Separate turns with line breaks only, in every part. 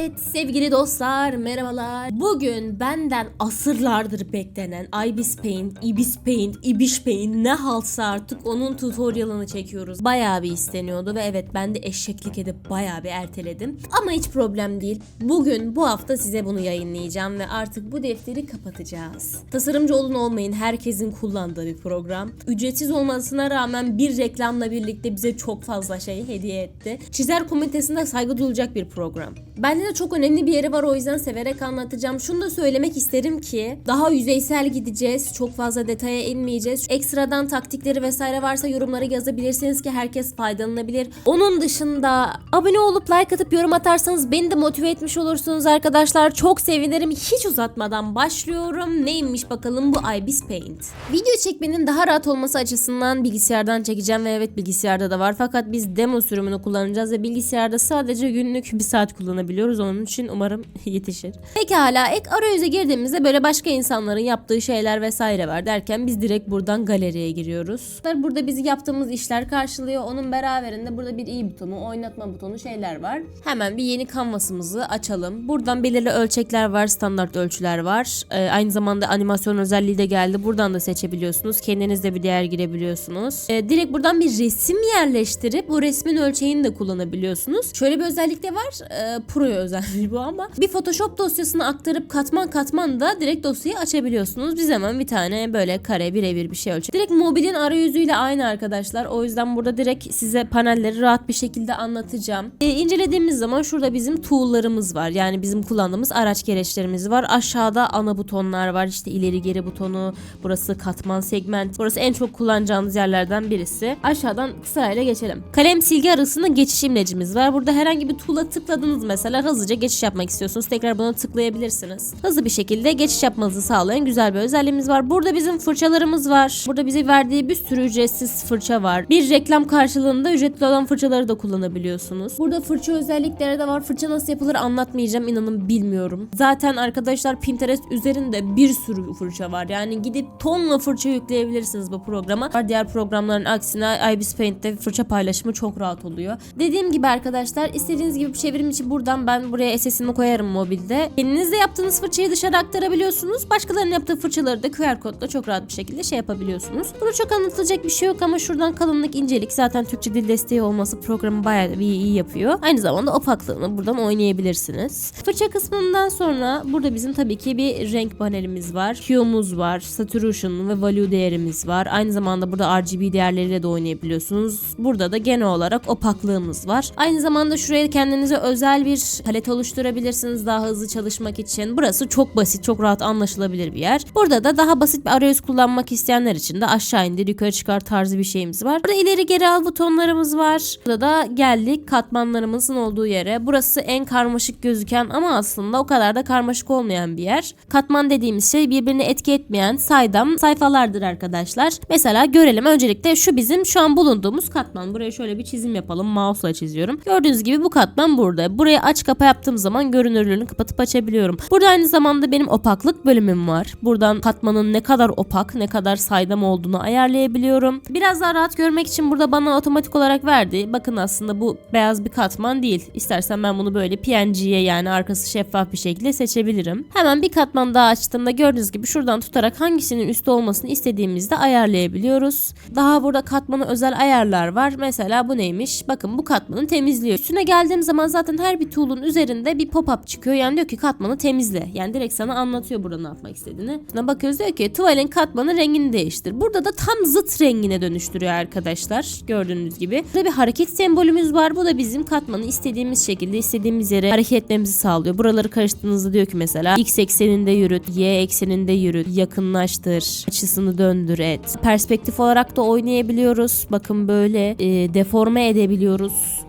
Evet sevgili dostlar merhabalar. Bugün benden asırlardır beklenen Ibis Paint, Ibis Paint, Ibish Paint ne halsa artık onun tutorialını çekiyoruz. Bayağı bir isteniyordu ve evet ben de eşeklik edip bayağı bir erteledim. Ama hiç problem değil. Bugün bu hafta size bunu yayınlayacağım ve artık bu defteri kapatacağız. Tasarımcı olun olmayın herkesin kullandığı bir program. Ücretsiz olmasına rağmen bir reklamla birlikte bize çok fazla şey hediye etti. Çizer komünitesinde saygı duyulacak bir program. Bende de çok önemli bir yeri var o yüzden severek anlatacağım. Şunu da söylemek isterim ki daha yüzeysel gideceğiz. Çok fazla detaya inmeyeceğiz. Ekstradan taktikleri vesaire varsa yorumlara yazabilirsiniz ki herkes faydalanabilir. Onun dışında abone olup like atıp yorum atarsanız beni de motive etmiş olursunuz arkadaşlar. Çok sevinirim. Hiç uzatmadan başlıyorum. Neymiş bakalım bu Ibis Paint. Video çekmenin daha rahat olması açısından bilgisayardan çekeceğim ve evet bilgisayarda da var. Fakat biz demo sürümünü kullanacağız ve bilgisayarda sadece günlük bir saat kullanabiliyoruz. Onun için umarım yetişir. Pekala ek arayüze girdiğimizde böyle başka insanların yaptığı şeyler vesaire var derken biz direkt buradan galeriye giriyoruz. Burada bizi yaptığımız işler karşılıyor. Onun beraberinde burada bir i butonu, oynatma butonu şeyler var. Hemen bir yeni kanvasımızı açalım. Buradan belirli ölçekler var, standart ölçüler var. Ee, aynı zamanda animasyon özelliği de geldi. Buradan da seçebiliyorsunuz. Kendiniz de bir değer girebiliyorsunuz. Ee, direkt buradan bir resim yerleştirip bu resmin ölçeğini de kullanabiliyorsunuz. Şöyle bir özellik de var. Ee, Pro'ya özel bu ama. Bir Photoshop dosyasını aktarıp katman katman da direkt dosyayı açabiliyorsunuz. Biz hemen bir tane böyle kare birebir bir şey ölçelim. Direkt mobilin arayüzüyle aynı arkadaşlar. O yüzden burada direkt size panelleri rahat bir şekilde anlatacağım. Ee, incelediğimiz zaman şurada bizim tool'larımız var. Yani bizim kullandığımız araç gereçlerimiz var. Aşağıda ana butonlar var. İşte ileri geri butonu. Burası katman segment. Burası en çok kullanacağınız yerlerden birisi. Aşağıdan sırayla geçelim. Kalem silgi arasında geçiş imlecimiz var. Burada herhangi bir tool'a tıkladınız mesela hızlıca geçiş yapmak istiyorsunuz. Tekrar buna tıklayabilirsiniz. Hızlı bir şekilde geçiş yapmanızı sağlayan güzel bir özelliğimiz var. Burada bizim fırçalarımız var. Burada bize verdiği bir sürü ücretsiz fırça var. Bir reklam karşılığında ücretli olan fırçaları da kullanabiliyorsunuz. Burada fırça özellikleri de var. Fırça nasıl yapılır anlatmayacağım. İnanın bilmiyorum. Zaten arkadaşlar Pinterest üzerinde bir sürü fırça var. Yani gidip tonla fırça yükleyebilirsiniz bu programa. Diğer programların aksine Ibis Paint'te fırça paylaşımı çok rahat oluyor. Dediğim gibi arkadaşlar istediğiniz gibi bir çevrim için buradan ben buraya SS'imi koyarım mobilde. Kendiniz de yaptığınız fırçayı dışarı aktarabiliyorsunuz. Başkalarının yaptığı fırçaları da QR kodla çok rahat bir şekilde şey yapabiliyorsunuz. Burada çok anlatılacak bir şey yok ama şuradan kalınlık incelik zaten Türkçe dil desteği olması programı bayağı iyi, iyi yapıyor. Aynı zamanda opaklığını buradan oynayabilirsiniz. Fırça kısmından sonra burada bizim tabii ki bir renk panelimiz var. Hue'muz var. Saturation ve value değerimiz var. Aynı zamanda burada RGB değerleriyle de oynayabiliyorsunuz. Burada da genel olarak opaklığımız var. Aynı zamanda şuraya kendinize özel bir palet oluşturabilirsiniz daha hızlı çalışmak için. Burası çok basit, çok rahat anlaşılabilir bir yer. Burada da daha basit bir arayüz kullanmak isteyenler için de aşağı indir, yukarı çıkar tarzı bir şeyimiz var. Burada ileri geri al butonlarımız var. Burada da geldik katmanlarımızın olduğu yere. Burası en karmaşık gözüken ama aslında o kadar da karmaşık olmayan bir yer. Katman dediğimiz şey birbirine etki etmeyen saydam sayfalardır arkadaşlar. Mesela görelim öncelikle şu bizim şu an bulunduğumuz katman. Buraya şöyle bir çizim yapalım. Mouse'la çiziyorum. Gördüğünüz gibi bu katman burada. Buraya aç kapa yaptığım zaman görünürlüğünü kapatıp açabiliyorum. Burada aynı zamanda benim opaklık bölümüm var. Buradan katmanın ne kadar opak, ne kadar saydam olduğunu ayarlayabiliyorum. Biraz daha rahat görmek için burada bana otomatik olarak verdi. Bakın aslında bu beyaz bir katman değil. İstersen ben bunu böyle PNG'ye yani arkası şeffaf bir şekilde seçebilirim. Hemen bir katman daha açtığımda gördüğünüz gibi şuradan tutarak hangisinin üstte olmasını istediğimizde ayarlayabiliyoruz. Daha burada katmana özel ayarlar var. Mesela bu neymiş? Bakın bu katmanı temizliyor. Üstüne geldiğim zaman zaten her bir tool'un üzerinde bir pop-up çıkıyor. Yani diyor ki katmanı temizle. Yani direkt sana anlatıyor burada ne yapmak istediğini. Buna bakıyoruz diyor ki tuvalin katmanı rengini değiştir. Burada da tam zıt rengine dönüştürüyor arkadaşlar. Gördüğünüz gibi. Burada bir hareket sembolümüz var. Bu da bizim katmanı istediğimiz şekilde istediğimiz yere hareket etmemizi sağlıyor. Buraları karıştırdığınızda diyor ki mesela x ekseninde yürüt, y ekseninde yürüt, yakınlaştır, açısını döndür et. Perspektif olarak da oynayabiliyoruz. Bakın böyle e, deforme edebiliyoruz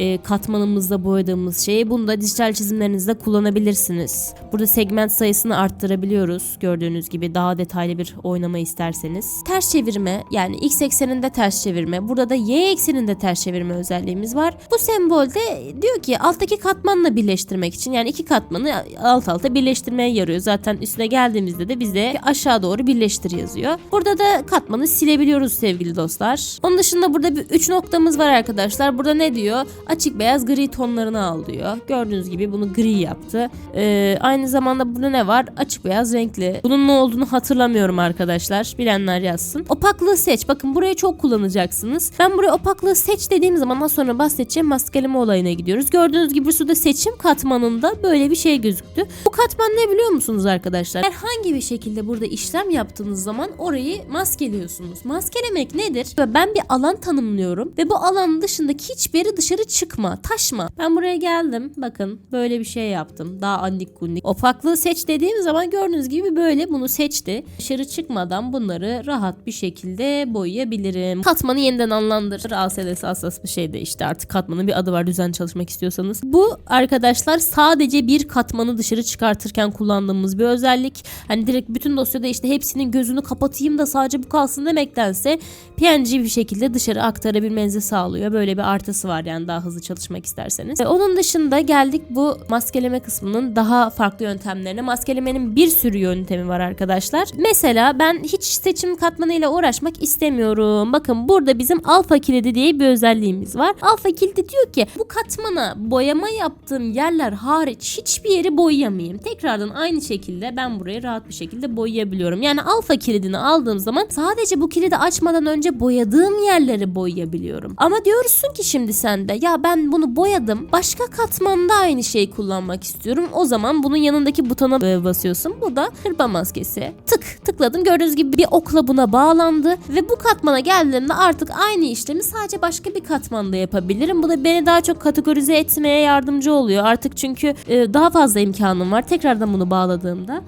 e, katmanımızda boyadığımız şeyi. Bunu da dijital çizimlerinizde kullanabilirsiniz. Burada segment sayısını arttırabiliyoruz. Gördüğünüz gibi daha detaylı bir oynama isterseniz. Ters çevirme yani x ekseninde ters çevirme. Burada da y ekseninde ters çevirme özelliğimiz var. Bu sembolde diyor ki alttaki katmanla birleştirmek için yani iki katmanı alt alta birleştirmeye yarıyor. Zaten üstüne geldiğimizde de bize aşağı doğru birleştir yazıyor. Burada da katmanı silebiliyoruz sevgili dostlar. Onun dışında burada bir üç noktamız var arkadaşlar. Burada ne diyor? Açık beyaz gri tonlarını al diyor. Gördüğünüz gibi bunu gri yaptı. Ee, aynı zamanda burada ne var? Açık beyaz renkli. Bunun ne olduğunu hatırlamıyorum arkadaşlar. Bilenler yazsın. Opaklığı seç. Bakın burayı çok kullanacaksınız. Ben buraya opaklığı seç dediğim zaman az sonra bahsedeceğim maskeleme olayına gidiyoruz. Gördüğünüz gibi şurada seçim katmanında böyle bir şey gözüktü. Bu katman ne biliyor musunuz arkadaşlar? Herhangi bir şekilde burada işlem yaptığınız zaman orayı maskeliyorsunuz. Maskelemek nedir? Ben bir alan tanımlıyorum ve bu alanın dışındaki hiçbir yere dışarı çıkma, taşma. Ben buraya geldim. Bakın böyle bir şey yaptım. Daha andik kundik. Opaklığı seç dediğim zaman gördüğünüz gibi böyle bunu seçti. Dışarı çıkmadan bunları rahat bir şekilde boyayabilirim. Katmanı yeniden anlandır. ASLS hassas bir şey de işte artık katmanın bir adı var düzenli çalışmak istiyorsanız. Bu arkadaşlar sadece bir katmanı dışarı çıkartırken kullandığımız bir özellik. Hani direkt bütün dosyada işte hepsinin gözünü kapatayım da sadece bu kalsın demektense PNG bir şekilde dışarı aktarabilmenizi sağlıyor. Böyle bir artısı var yani daha hızlı çalışmak isterseniz. E, Onun dışında geldik bu maskeleme kısmının daha farklı yöntemlerine. Maskelemenin bir sürü yöntemi var arkadaşlar. Mesela ben hiç seçim katmanıyla uğraşmak istemiyorum. Bakın burada bizim alfa kilidi diye bir özelliğimiz var. Alfa kilidi diyor ki bu katmana boyama yaptığım yerler hariç hiçbir yeri boyayamayayım. Tekrardan aynı şekilde ben burayı rahat bir şekilde boyayabiliyorum. Yani alfa kilidini aldığım zaman sadece bu kilidi açmadan önce boyadığım yerleri boyayabiliyorum. Ama diyorsun ki şimdi sen de ya ben bunu boyadım. Başka katmanda aynı şeyi kullanmak istiyorum. O zaman bunun yanındaki butona basıyorsun. Bu da kırpa maskesi. Tık tıkladım. Gördüğünüz gibi bir okla buna bağlandı ve bu katmana geldiğimde artık aynı işlemi sadece başka bir katmanda yapabilirim. Bu da beni daha çok kategorize etmeye yardımcı oluyor. Artık çünkü e, daha fazla imkanım var. Tekrardan bunu bağladığımda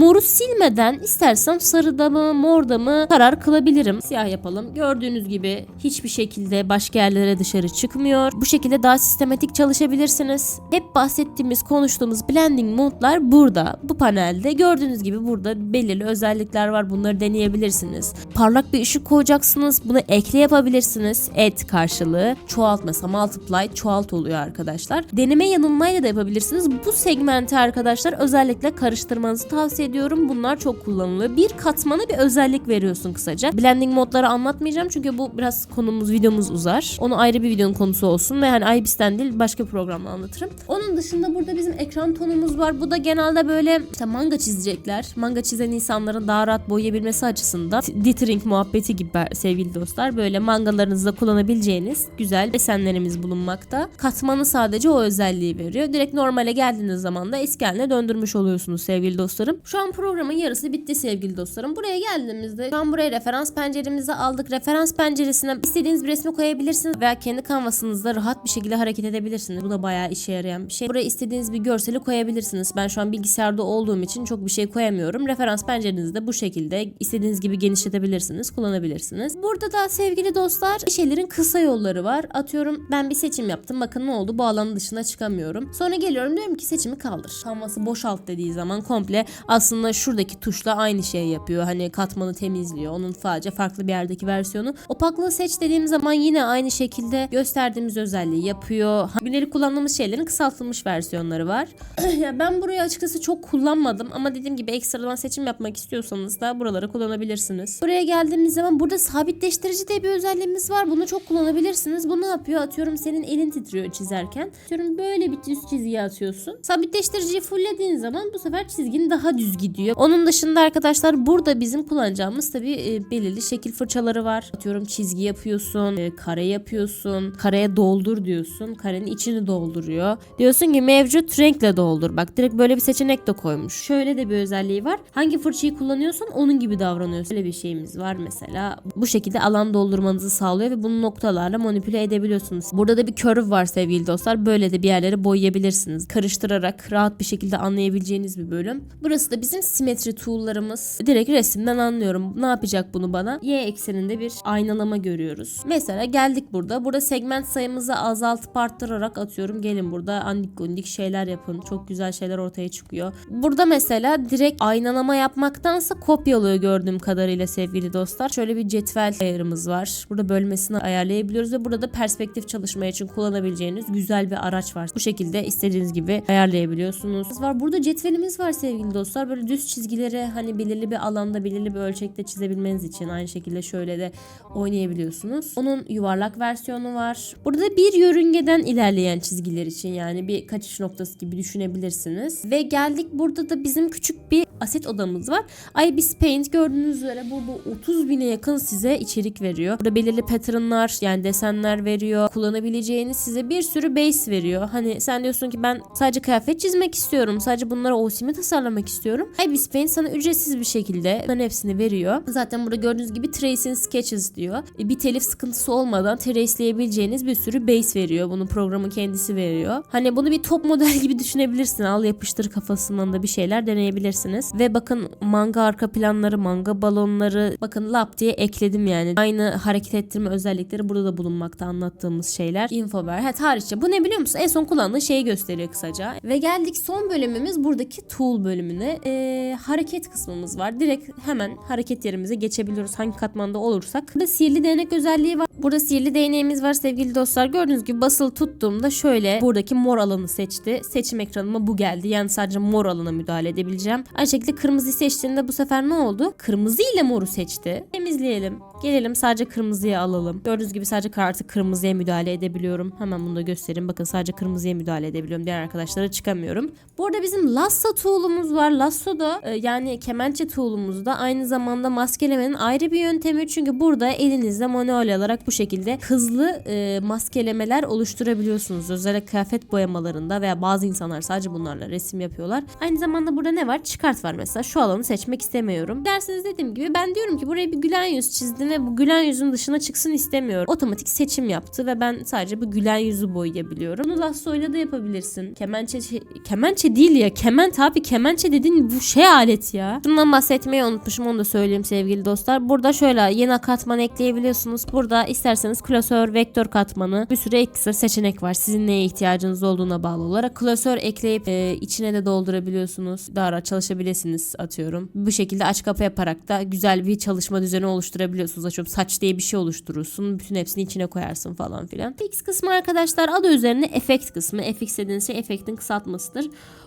moru silmeden istersem sarıda mı morda mı karar kılabilirim. Siyah yapalım. Gördüğünüz gibi hiçbir şekilde başka yerlere dışarı çıkmıyor. Bu şekilde daha sistematik çalışabilirsiniz. Hep bahsettiğimiz, konuştuğumuz blending modlar burada. Bu panelde gördüğünüz gibi burada belirli özellikler var. Bunları deneyebilirsiniz. Parlak bir ışık koyacaksınız. Bunu ekle yapabilirsiniz. Et karşılığı. Çoğalt mesela multiply çoğalt oluyor arkadaşlar. Deneme yanılmayla da yapabilirsiniz. Bu segmenti arkadaşlar özellikle karıştırmanızı tavsiye ediyorum. Bunlar çok kullanılıyor. Bir katmana bir özellik veriyorsun kısaca. Blending modları anlatmayacağım çünkü bu biraz konumuz videomuz uzar. Onu ayrı bir videonun konusu olsun ve hani IBIS'ten değil başka programla anlatırım. Onun dışında burada bizim ekran tonumuz var. Bu da genelde böyle işte manga çizecekler. Manga çizen insanların daha rahat boyayabilmesi açısından dithering muhabbeti gibi sevgili dostlar. Böyle mangalarınızda kullanabileceğiniz güzel desenlerimiz bulunmakta. Katmanı sadece o özelliği veriyor. Direkt normale geldiğiniz zaman da eski haline döndürmüş oluyorsunuz sevgili dostlarım. Şu an programın yarısı bitti sevgili dostlarım. Buraya geldiğimizde şu an buraya referans penceremizi aldık. Referans penceresine istediğiniz bir resmi koyabilirsiniz veya kendi kanvasınızda rahat bir şekilde hareket edebilirsiniz. Bu da bayağı işe yarayan bir şey. Buraya istediğiniz bir görseli koyabilirsiniz. Ben şu an bilgisayarda olduğum için çok bir şey koyamıyorum. Referans pencerenizi de bu şekilde istediğiniz gibi genişletebilirsiniz, kullanabilirsiniz. Burada da sevgili dostlar bir şeylerin kısa yolları var. Atıyorum ben bir seçim yaptım. Bakın ne oldu? Bu alanın dışına çıkamıyorum. Sonra geliyorum diyorum ki seçimi kaldır. Kanvası boşalt dediği zaman komple aslında şuradaki tuşla aynı şey yapıyor. Hani katmanı temizliyor. Onun sadece farklı bir yerdeki versiyonu. Opaklığı seç dediğim zaman yine aynı şekilde gösterdiğimiz özelliği yapıyor. Birileri kullandığımız şeylerin kısaltılmış versiyonları var. ya ben burayı açıkçası çok kullanmadım ama dediğim gibi ekstradan seçim yapmak istiyorsanız da buraları kullanabilirsiniz. Buraya geldiğimiz zaman burada sabitleştirici diye bir özelliğimiz var. Bunu çok kullanabilirsiniz. Bu ne yapıyor? Atıyorum senin elin titriyor çizerken. Atıyorum böyle bir düz çizgiye atıyorsun. Sabitleştiriciyi fulllediğin zaman bu sefer çizgin daha düz gidiyor. Onun dışında arkadaşlar burada bizim kullanacağımız tabii e, belirli şekil fırçaları var. Atıyorum çizgi yapıyorsun, e, kare yapıyorsun, kareye doldur diyorsun. Karenin içini dolduruyor. Diyorsun ki mevcut renkle doldur. Bak direkt böyle bir seçenek de koymuş. Şöyle de bir özelliği var. Hangi fırçayı kullanıyorsan onun gibi davranıyorsun. Böyle bir şeyimiz var mesela. Bu şekilde alan doldurmanızı sağlıyor ve bunu noktalarla manipüle edebiliyorsunuz. Burada da bir curve var sevgili dostlar. Böyle de bir yerleri boyayabilirsiniz. Karıştırarak rahat bir şekilde anlayabileceğiniz bir bölüm. Burası da bizim simetri tool'larımız. Direkt resimden anlıyorum. Ne yapacak bunu bana? Y ekseninde bir aynalama görüyoruz. Mesela geldik burada. Burada segment sayımızı azaltıp arttırarak atıyorum. Gelin burada andik gundik şeyler yapın. Çok güzel şeyler ortaya çıkıyor. Burada mesela direkt aynalama yapmaktansa kopyalıyor gördüğüm kadarıyla sevgili dostlar. Şöyle bir cetvel ayarımız var. Burada bölmesini ayarlayabiliyoruz ve burada da perspektif çalışma için kullanabileceğiniz güzel bir araç var. Bu şekilde istediğiniz gibi ayarlayabiliyorsunuz. Var burada cetvelimiz var sevgili dostlar. Böyle düz çizgileri hani belirli bir alanda belirli bir ölçekte çizebilmeniz için aynı şekilde şöyle de oynayabiliyorsunuz. Onun yuvarlak versiyonu var. Burada bir yörüngeden ilerleyen çizgiler için yani bir kaçış noktası gibi düşünebilirsiniz. Ve geldik burada da bizim küçük bir aset odamız var. IBIS Paint gördüğünüz üzere burada 30 bine yakın size içerik veriyor. Burada belirli patternlar yani desenler veriyor. Kullanabileceğiniz size bir sürü base veriyor. Hani sen diyorsun ki ben sadece kıyafet çizmek istiyorum. Sadece bunlara OSM'i tasarlamak istiyorum. IBIS Paint sana ücretsiz bir şekilde bunların hepsini veriyor. Zaten burada gördüğünüz gibi Tracing Sketches diyor. E, Bir telif sıkıntısı olmadan traceleyebileceğiniz bir sürü base veriyor. Bunu programın kendisi veriyor. Hani bunu bir top model gibi düşünebilirsin. Al yapıştır kafasından da bir şeyler deneyebilirsiniz. Ve bakın manga arka planları, manga balonları bakın lap diye ekledim yani. Aynı hareket ettirme özellikleri burada da bulunmakta anlattığımız şeyler. Infover. Ha tarihçe. Bu ne biliyor musun? En son kullandığı şeyi gösteriyor kısaca. Ve geldik son bölümümüz buradaki tool bölümüne. Ee, hareket kısmımız var. Direkt hemen hareket yerimize geçebiliyoruz. Hangi katmanda olursak. Burada sihirli değnek özelliği var. Burada sihirli değneğimiz var sevgili dostlar. Gördüğünüz gibi basılı tuttuğumda şöyle buradaki mor alanı seçti. Seçim ekranıma bu geldi. Yani sadece mor alana müdahale edebileceğim. Aynı şekilde kırmızı seçtiğinde bu sefer ne oldu? Kırmızı ile moru seçti. Temizleyelim. Gelelim sadece kırmızıya alalım. Gördüğünüz gibi sadece kartı kırmızıya müdahale edebiliyorum. Hemen bunu da göstereyim. Bakın sadece kırmızıya müdahale edebiliyorum. Diğer arkadaşlara çıkamıyorum. Bu arada bizim lasso tool'umuz var. Lasso da e, yani kemençe tool'umuz da aynı zamanda maskelemenin ayrı bir yöntemi. Çünkü burada elinizle manuel olarak bu şekilde hızlı e, maskelemeler oluşturabiliyorsunuz. Özellikle kıyafet boyamalarında veya bazı insanlar sadece bunlarla resim yapıyorlar. Aynı zamanda burada ne var? Çıkart var mesela. Şu alanı seçmek istemiyorum. Derseniz dediğim gibi ben diyorum ki buraya bir gülen yüz çizdim ve bu gülen yüzün dışına çıksın istemiyorum. Otomatik seçim yaptı ve ben sadece bu gülen yüzü boyayabiliyorum. Bunu lassoyla da yapabilirsin. Kemençe kemençe değil ya. Kement abi kemençe dediğin bu şey alet ya. Bundan bahsetmeyi unutmuşum onu da söyleyeyim sevgili dostlar. Burada şöyle yeni katman ekleyebiliyorsunuz. Burada isterseniz klasör, vektör katmanı bir sürü ekstra seçenek var. Sizin neye ihtiyacınız olduğuna bağlı olarak. Klasör ekleyip e, içine de doldurabiliyorsunuz. Daha rahat çalışabilirsiniz atıyorum. Bu şekilde aç kapı yaparak da güzel bir çalışma düzeni oluşturabiliyorsunuz. Atıyorum saç diye bir şey oluşturursun. Bütün hepsini içine koyarsın falan filan. Fix kısmı arkadaşlar adı üzerine efekt kısmı. FX dediğiniz şey efektin kısaltmasıdır.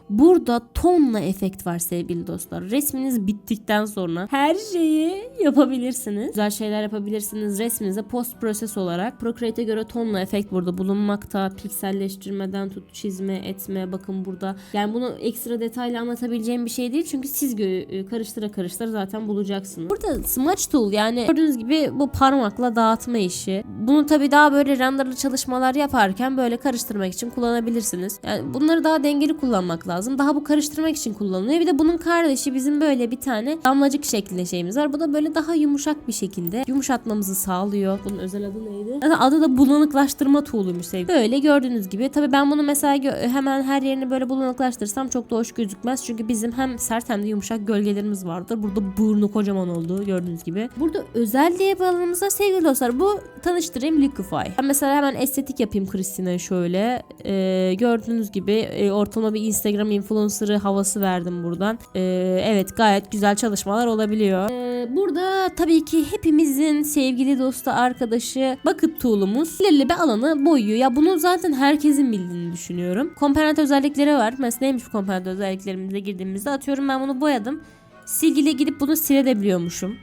Burada tonla efekt var sevgili dostlar. Resminiz bittikten sonra her şeyi yapabilirsiniz. Güzel şeyler yapabilirsiniz. Resminize post proses olarak Procreate'e göre tonla efekt burada bulunmakta. Pikselleştirmeden tut çizme etme bakın burada. Yani bunu ekstra detaylı anlatabileceğim bir şey değil. Çünkü siz gö- karıştıra karıştıra zaten bulacaksınız. Burada smudge tool yani gördüğünüz gibi bu parmakla dağıtma işi. Bunu tabii daha böyle renderlı çalışmalar yaparken böyle karıştırmak için kullanabilirsiniz. Yani bunları daha dengeli kullanmak lazım. Daha bu karıştırmak için kullanılıyor. Bir de bunun kardeşi bizim böyle bir tane damlacık şeklinde şeyimiz var. Bu da böyle daha yumuşak bir şekilde yumuşatmamızı sağlıyor. Bunun özel adı neydi? Adı da bulanıklaştırma tool'uymuş sevgili. Böyle gördüğünüz gibi. Tabii ben bunu mesela hemen her yerini böyle bulanıklaştırsam çok da hoş gözükmez. Çünkü bizim hem sert hem de yumuşak gölgelerimiz vardır. Burada burnu kocaman oldu gördüğünüz gibi. Burada özel diye bir alanımız var sevgili dostlar. Bu tanıştırayım Liquify. Ben mesela hemen estetik yapayım Christine'e şöyle. Ee, gördüğünüz gibi e, ortalama bir Instagram influencer'ı havası verdim buradan. Ee, evet gayet güzel çalışmalar olabiliyor. Ee, burada tabii ki hepimizin sevgili dostu arkadaşı bucket tool'umuz belirli bir alanı boyuyor. Ya bunu zaten herkesin bildiğini düşünüyorum. Komponent özellikleri var. Mesela neymiş bu komponent özelliklerimize girdiğimizde atıyorum ben bunu boyadım. Silgiyle gidip bunu silebiliyormuşum.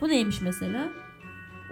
Bu neymiş mesela?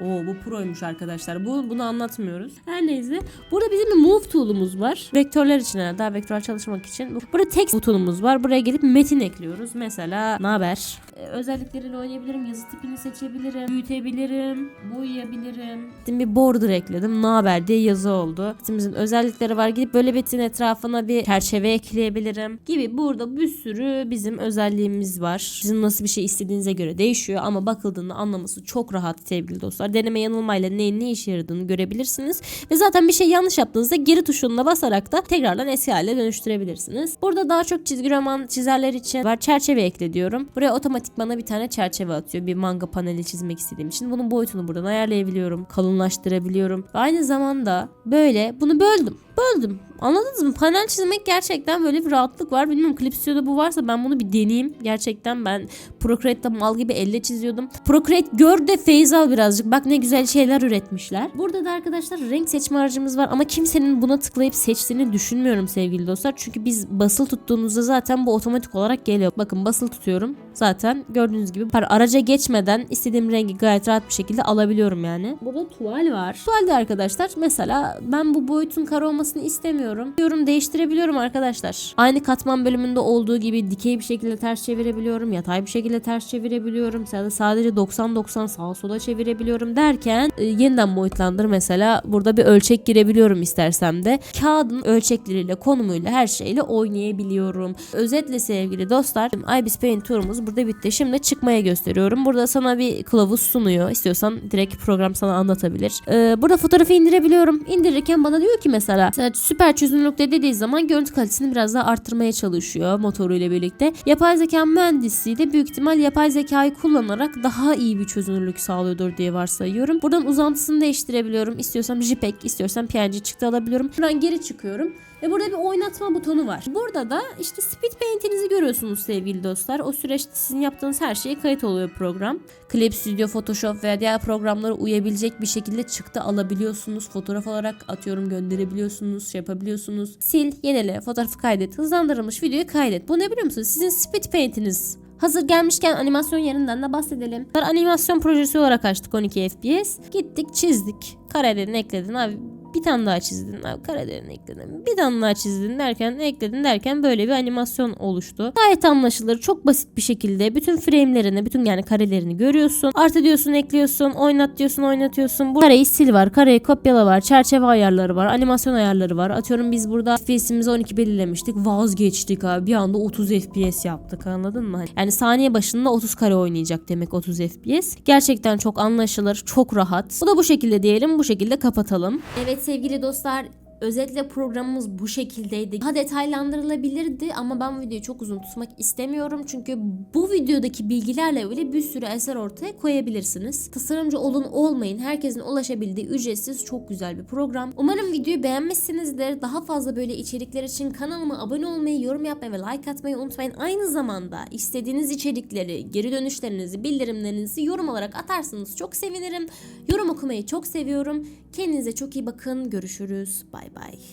Oo bu proymuş arkadaşlar. Bu bunu anlatmıyoruz. Her neyse. Burada bizim bir move tool'umuz var. Vektörler için yani daha vektörel çalışmak için. Burada text butonumuz var. Buraya gelip metin ekliyoruz. Mesela ne haber? Ee, özellikleriyle oynayabilirim. Yazı tipini seçebilirim. Büyütebilirim. Boyayabilirim. Şimdi bir border ekledim. Ne haber diye yazı oldu. Metinimizin özellikleri var. Gidip böyle metin etrafına bir çerçeve ekleyebilirim. Gibi burada bir sürü bizim özelliğimiz var. Sizin nasıl bir şey istediğinize göre değişiyor ama bakıldığında anlaması çok rahat sevgili dostlar. Deneme yanılmayla neyin ne işe yaradığını görebilirsiniz. Ve zaten bir şey yanlış yaptığınızda geri tuşuna basarak da tekrardan eski haline dönüştürebilirsiniz. Burada daha çok çizgi roman çizerler için var çerçeve ekle diyorum. Buraya otomatik bana bir tane çerçeve atıyor. Bir manga paneli çizmek istediğim için. Bunun boyutunu buradan ayarlayabiliyorum. Kalınlaştırabiliyorum. Ve aynı zamanda böyle bunu böldüm. Böldüm. Anladınız mı? Panel çizmek gerçekten böyle bir rahatlık var. Bilmiyorum Clipstudio'da bu varsa ben bunu bir deneyeyim. Gerçekten ben Procreate'de mal gibi elle çiziyordum. Procreate gör de feyz al birazcık. Bak ne güzel şeyler üretmişler. Burada da arkadaşlar renk seçme aracımız var ama kimsenin buna tıklayıp seçtiğini düşünmüyorum sevgili dostlar. Çünkü biz basılı tuttuğumuzda zaten bu otomatik olarak geliyor. Bakın basılı tutuyorum. zaten gördüğünüz gibi araca geçmeden istediğim rengi gayet rahat bir şekilde alabiliyorum yani. Burada tuval var. Tuvalde arkadaşlar mesela ben bu boyutun kare olmasını istemiyorum. Diyorum değiştirebiliyorum arkadaşlar. Aynı katman bölümünde olduğu gibi dikey bir şekilde ters çevirebiliyorum. Yatay bir şekilde ters çevirebiliyorum. Ya da sadece 90-90 sağa sola çevirebiliyorum derken e, yeniden boyutlandır mesela burada bir ölçek girebiliyorum istersem de. Kağıdın ölçekleriyle, konumuyla, her şeyle oynayabiliyorum. Özetle sevgili dostlar, IBIS Paint turumuz burada bitti. Şimdi çıkmaya gösteriyorum. Burada sana bir kılavuz sunuyor. İstiyorsan direkt program sana anlatabilir. Ee, burada fotoğrafı indirebiliyorum. İndirirken bana diyor ki mesela, mesela süper çözünürlükte dediği zaman görüntü kalitesini biraz daha arttırmaya çalışıyor motoruyla birlikte. Yapay zeka mühendisliği de büyük ihtimal yapay zekayı kullanarak daha iyi bir çözünürlük sağlıyordur diye varsayıyorum. Buradan uzantısını değiştirebiliyorum. İstiyorsam JPEG, istiyorsam PNG çıktı alabiliyorum. Buradan geri çıkıyorum. Ve burada bir oynatma butonu var. Burada da işte speed paint'inizi görüyorsunuz sevgili dostlar. O süreçte sizin yaptığınız her şeye kayıt oluyor program. Clip Studio, Photoshop veya diğer programlara uyabilecek bir şekilde çıktı alabiliyorsunuz. Fotoğraf olarak atıyorum gönderebiliyorsunuz, şey yapabiliyorsunuz. Sil, yenile, fotoğrafı kaydet, hızlandırılmış videoyu kaydet. Bu ne biliyor musunuz? Sizin speed paint'iniz. Hazır gelmişken animasyon yerinden de bahsedelim. Animasyon projesi olarak açtık 12 FPS. Gittik çizdik. Karelerini ekledin abi bir tane daha çizdin abi karelerini ekledin bir tane daha çizdin derken ekledin derken böyle bir animasyon oluştu. Gayet anlaşılır çok basit bir şekilde bütün frame'lerini bütün yani karelerini görüyorsun. Artı diyorsun ekliyorsun oynat diyorsun oynatıyorsun. Bu kareyi sil var kareyi kopyala var çerçeve ayarları var animasyon ayarları var. Atıyorum biz burada FPS'imizi 12 belirlemiştik vazgeçtik abi bir anda 30 FPS yaptık anladın mı? Yani saniye başında 30 kare oynayacak demek 30 FPS. Gerçekten çok anlaşılır çok rahat. Bu da bu şekilde diyelim bu şekilde kapatalım. Evet sevgili dostlar Özetle programımız bu şekildeydi. Daha detaylandırılabilirdi ama ben videoyu çok uzun tutmak istemiyorum. Çünkü bu videodaki bilgilerle öyle bir sürü eser ortaya koyabilirsiniz. Tasarımcı olun olmayın. Herkesin ulaşabildiği ücretsiz çok güzel bir program. Umarım videoyu beğenmişsinizdir. Daha fazla böyle içerikler için kanalıma abone olmayı, yorum yapmayı ve like atmayı unutmayın. Aynı zamanda istediğiniz içerikleri, geri dönüşlerinizi, bildirimlerinizi yorum olarak atarsanız çok sevinirim. Yorum okumayı çok seviyorum. Kendinize çok iyi bakın. Görüşürüz. Bay bay. Bye.